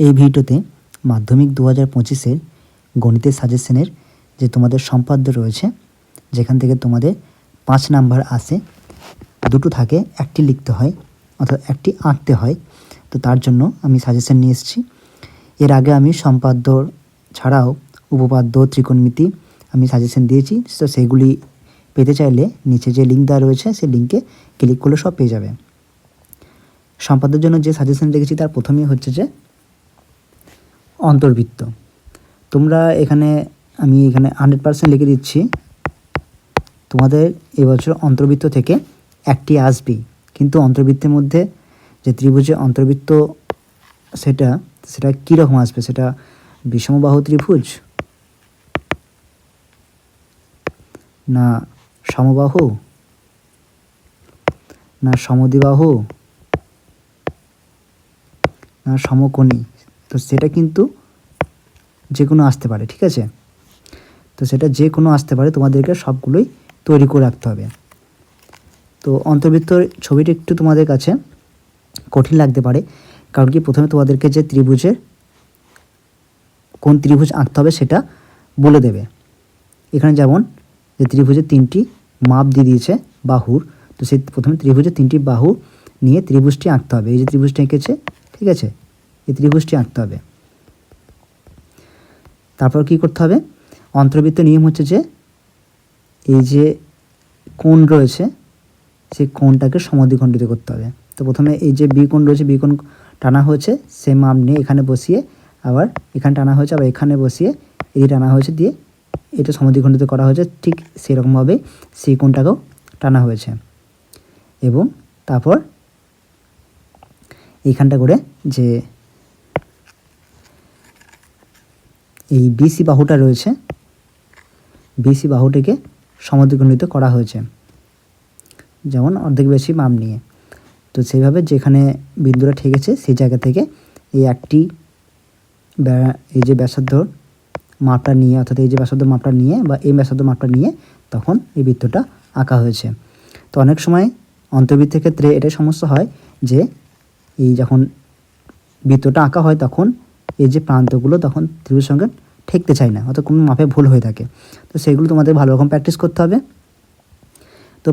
এই ভিডিওতে মাধ্যমিক দু হাজার পঁচিশের গণিতের সাজেশনের যে তোমাদের সম্পাদ্য রয়েছে, যেখান থেকে তোমাদের পাঁচ নাম্বার আসে, দুটো থাকে, একটি লিখতে হয় অর্থাৎ একটি আঁকতে হয়। তো তার জন্য আমি সাজেশন নিয়ে এসেছি। এর আগে আমি সম্পাদ্য ছাড়াও উপপাদ্য, ত্রিকোণমিতি আমি সাজেশন দিয়েছি। তো সেগুলি পেতে চাইলে নিচে যে লিঙ্ক দেওয়া রয়েছে, সেই লিঙ্কে ক্লিক করলে সব পেয়ে যাবে। সম্পাদ্যের জন্য যে সাজেশন রেখেছি তার প্রথমেই হচ্ছে যে অন্তর্বৃত্ত তোমরা এখানে, আমি এখানে হান্ড্রেড পার্সেন্ট লিখে দিচ্ছি। তোমাদের এবছর অন্তর্বৃত্ত থেকে একটি আসবেই কিন্তু অন্তর্বৃত্তের মধ্যে যে ত্রিভুজের অন্তর্বৃত্ত সেটা সেটা কীরকম আসবে? সেটা বিষমবাহু ত্রিভুজ? না সমবাহু? না সমদ্বিবাহু? না সমকোণী? তো সেটা কিন্তু যে কোনো আসতে পারে, ঠিক আছে? তো সেটা যে কোনো আসতে পারে, তোমাদেরকে সবগুলোই তৈরি করে রাখতে হবে। তো অন্তর্বৃত্তর ছবিটা একটু তোমাদের কাছে কঠিন লাগতে পারে, কারণ কি প্রথমে তোমাদেরকে যে ত্রিভুজের, কোন ত্রিভুজ আঁকতে হবে সেটা বলে দেবে। এখানে যেমন যে ত্রিভুজের তিনটি মাপ দিয়ে দিয়েছে বাহুর, তো সেই প্রথমে ত্রিভুজের তিনটি বাহু নিয়ে ত্রিভুজটি আঁকতে হবে। এই যে ত্রিভুজটি এঁকেছে, ঠিক আছে? এই ত্রিভুজটি আঁকতে হবে। তারপর কি করতে হবে? অন্তর্বৃত্ত নিয়ম হচ্ছে যে, এই যে কোণ রয়েছে, সেই কোণটাকে সমদ্বিখণ্ডিত করতে হবে। তো প্রথমে এই যে বি কোণ রয়েছে, বি কোণ টানা হয়েছে সে মাপ নিয়ে এখানে বসিয়ে আবার এখানে টানা হয়েছে, আবার এখানে বসিয়ে এই টানা হয়েছে দিয়ে এটা সমদ্বিখণ্ডিত করা হয়েছে, ঠিক সেরকমভাবে সেই কোণটাকেও টানা হয়েছে। এবং তারপর এইখানটা করে যে এই বিসি বাহুটা রয়েছে। বিসি বাহুটিকে সমদ্বিখণ্ডিত করা হয়েছে। যেমন অর্ধেক বেশি মাপ নিয়ে। তো সেইভাবে যেখানে বিন্দুটা ঠেকেছে, সেই জায়গা থেকে এই একটি এই যে ব্যাসার্ধ মাপটা নিয়ে, অর্থাৎ এই যে ব্যাসার্ধ মাপটা নিয়ে বা এই ব্যাসার্ধ মাপটা নিয়ে তখন এই বৃত্তটা আঁকা হয়েছে। তো অনেক সময় অন্তর্বৃত্তের ক্ষেত্রে এটাই সমস্যা হয় যে এই যখন বৃত্তটা আঁকা হয় তখন এই যে প্রান্তগুলো তখন ত্রিভুজের সঙ্গে ঠেকতে চায় না অর্থাৎ কোনো মাপে ভুল হয়ে থাকে। তো সেগুলো তোমাদের ভালো রকম প্র্যাকটিস করতে হবে। তো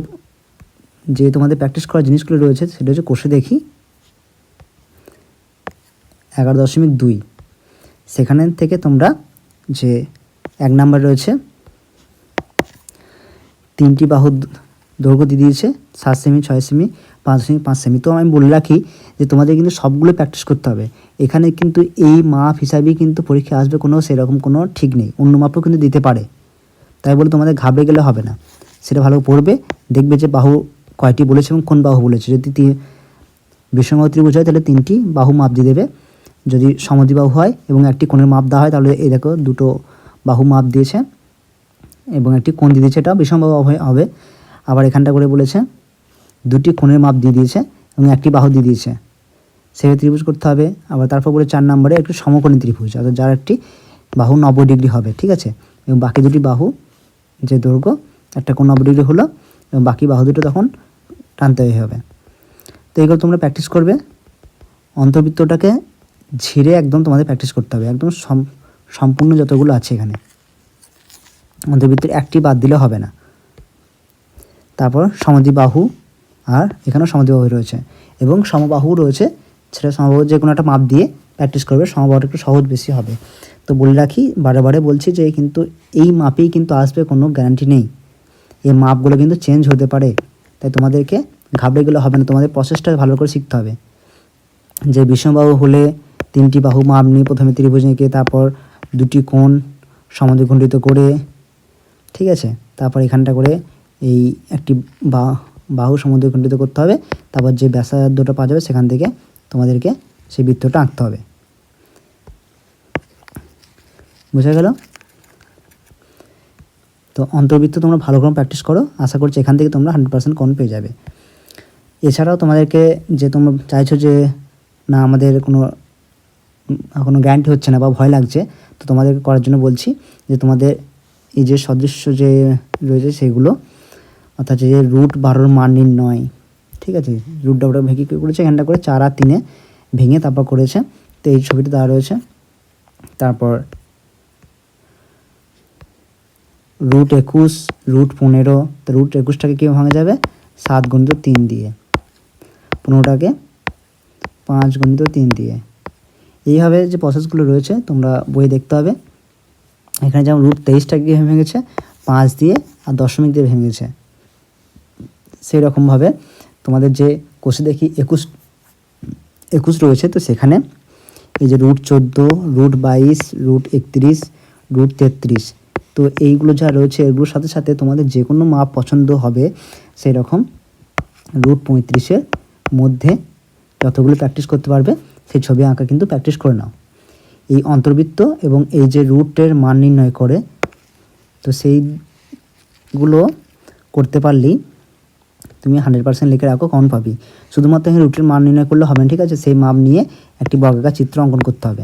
যে তোমাদের প্র্যাকটিস করার জিনিসগুলো রয়েছে, সেটা হচ্ছে কোষে দেখি। এগারো দশমিক দুই। সেখানে থেকে তোমরা যে এক নাম্বার রয়েছে, তিনটি বাহু দৈর্ঘ্য দিয়ে দিয়েছে, সাত সেমি, ছয় সেমি পাঁচ সেমি পাঁচ সেমি। তো আমি বলে রাখি যে তোমাদের কিন্তু সবগুলো প্র্যাকটিস করতে হবে। এখানে কিন্তু এই মাপ হিসাবেই কিন্তু পরীক্ষা আসবে কোনো, সেরকম কোনো ঠিক নেই। অন্য মাপও কিন্তু দিতে পারে। তাই বলে তোমাদের ঘাবড়ে গেলে হবে না। সেটা ভালো পড়বে। দেখবে যে বাহু কয়টি বলেছে এবং কোন বাহু বলেছে। যদি বিষমবাহু ত্রিভুজ হয় তাহলে তিনটি বাহু মাপ দিয়ে দেবে। যদি সমদ্বিবাহু হয় এবং একটি কোণের মাপ দেওয়া হয়, তাহলে এই দেখো দুটো বাহু মাপ দিয়েছে এবং একটি কোণ দিয়ে দিয়েছে। এটা বিষমবাহু হবে। আবার এখানটা করে বলেছে দুটি কোণের মাপ দিয়ে দিয়েছে এবং একটি বাহু দিয়ে দিয়েছে। সেভাবে ত্রিভুজ করতে হবে, আবার তারপর বলে চার নম্বরে একটি সমকোণী ত্রিভুজ, অর্থাৎ যার একটি বাহু নব্বই ডিগ্রি হবে, ঠিক আছে? এবং বাকি দুটি বাহু, যে দৈর্ঘ্য, একটা কোণ নব্বই ডিগ্রি হলো, এবং বাকি বাহু দুটো তখন টানতে হবে। তো এগুলো তোমরা প্র্যাকটিস করবে। অন্তর্বৃত্তটাকে ঝিরে একদম তোমাদের প্র্যাকটিস করতে হবে, একদম সম- সম্পূর্ণ যতগুলো আছে এখানে। অন্তর্বৃত্তের একটি বাদ দিলে হবে না। তারপর সমদ্বিবাহু আর এখানেও সমদ্বিবাহু রয়েছে। এবং সমবাহু রয়েছে, সেটা সমবাহু যে কোনো একটা মাপ দিয়ে প্র্যাকটিস করবে, সমবাহুটা একটু সহজ বেশি হবে। তো বলে রাখি, বারে বারে বলছি যে কিন্তু এই মাপেই কিন্তু আসবে কোনো গ্যারান্টি নেই। এই মাপগুলো কিন্তু চেঞ্জ হতে পারে। তাই তোমাদেরকে ঘাবড়ে গেলে হবে না, তোমাদের প্রসেসটা ভালো করে শিখতে হবে। যে বিষমবাহু হলে তিনটি বাহু মাপ নিয়ে প্রথমে ত্রিভুজ এঁকে তারপর দুটি কোণ সমদ্বিখণ্ডিত করে, ঠিক আছে? তারপর এখানটা করে এই একটি বা বাহু সমদ্বিখণ্ডিত করতে হবে। তারপর যে ব্যাসার্ধটা পাওয়া যাবে সেখান থেকে তোমাদেরকে সেই বৃত্তটা আঁকতে হবে। বোঝা গেল? তো অন্তর্বৃত্ত তোমরা ভালো করে প্র্যাকটিস করো। আশা করছি এখান থেকে তোমরা হান্ড্রেড পার্সেন্ট কোন পেয়ে যাবে। এছাড়াও তোমাদেরকে যে তোমরা চাইছো যে না আমাদের কোনো কোনো গ্যারান্টি হচ্ছে না বা ভয় লাগছে, তো তোমাদেরকে করার জন্য বলছি যে তোমাদের এই যে সদৃশ্য যে রয়েছে সেগুলো অর্থাৎ যে রুট বারোর মান নির্ণয়, ঠিক আছে? রুট ডাবটা ভেঙে কী করেছে? এখানটা করে চার আর তিনে ভেঙে তারপর করেছে। তো এই ছবিটা দেওয়া রয়েছে। তারপর রুট একুশ রুট পনেরো, তো রুট একুশটাকে কীভাবে ভাঙা যাবে? সাত গণিত তিন দিয়ে। পনেরোটাকে পাঁচ গণিত তিন দিয়ে। এইভাবে যে প্রসেসগুলো রয়েছে, তোমরা বই দেখতে হবে এখানে যেমন রুট তেইশটা কীভাবে ভেঙেছে? পাঁচ দিয়ে আর দশমিক দিয়ে ভেঙেছে। সেই রকমভাবে তোমাদের যে কোষে দেখি একুশ একুশ রয়েছে, তো সেখানে এই যে রুট চোদ্দ, রুট বাইশ, রুট একত্রিশ, রুট তেত্রিশ, তো এইগুলো যা রয়েছে এগুলোর সাথে সাথে তোমাদের যে কোনো মাপ পছন্দ হবে সেই রকম রুট পঁয়ত্রিশের মধ্যে যতগুলো প্র্যাকটিস করতে পারবে সেই ছবি আঁকা কিন্তু প্র্যাকটিস করে নাও। এই অন্তর্বৃত্ত এবং এই যে রুটের মান নির্ণয় করে, তো সেইগুলো করতে পারলেই তুমি হান্ড্রেড পার্সেন্ট লিখে রাখো কমন পাবি। শুধুমাত্র এখানে রুটের মান নির্ণয় করলে হবে ঠিক আছে? সেই মাপ নিয়ে একটি বর্গাকার চিত্র অঙ্কন করতে হবে।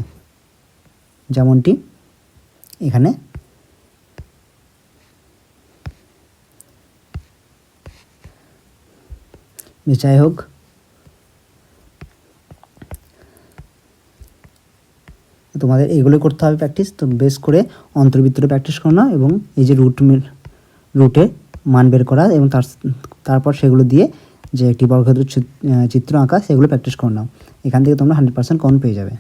যেমনটি এখানে। যাই হোক। তোমাদের এগুলো করতে হবে প্র্যাকটিস তো বেশ করে অন্তর্বৃত্তটা প্র্যাকটিস করো না, এবং এই যে রুট রুটে মান বের করা এবং তার তারপর সেগুলো দিয়ে যে একটি বর্গক্ষেত্র চিত্র আঁকা, সেগুলো প্র্যাকটিস করে নাও। এখান থেকে তোমরা হান্ড্রেড পার্সেন্ট কম পেয়ে যাবে।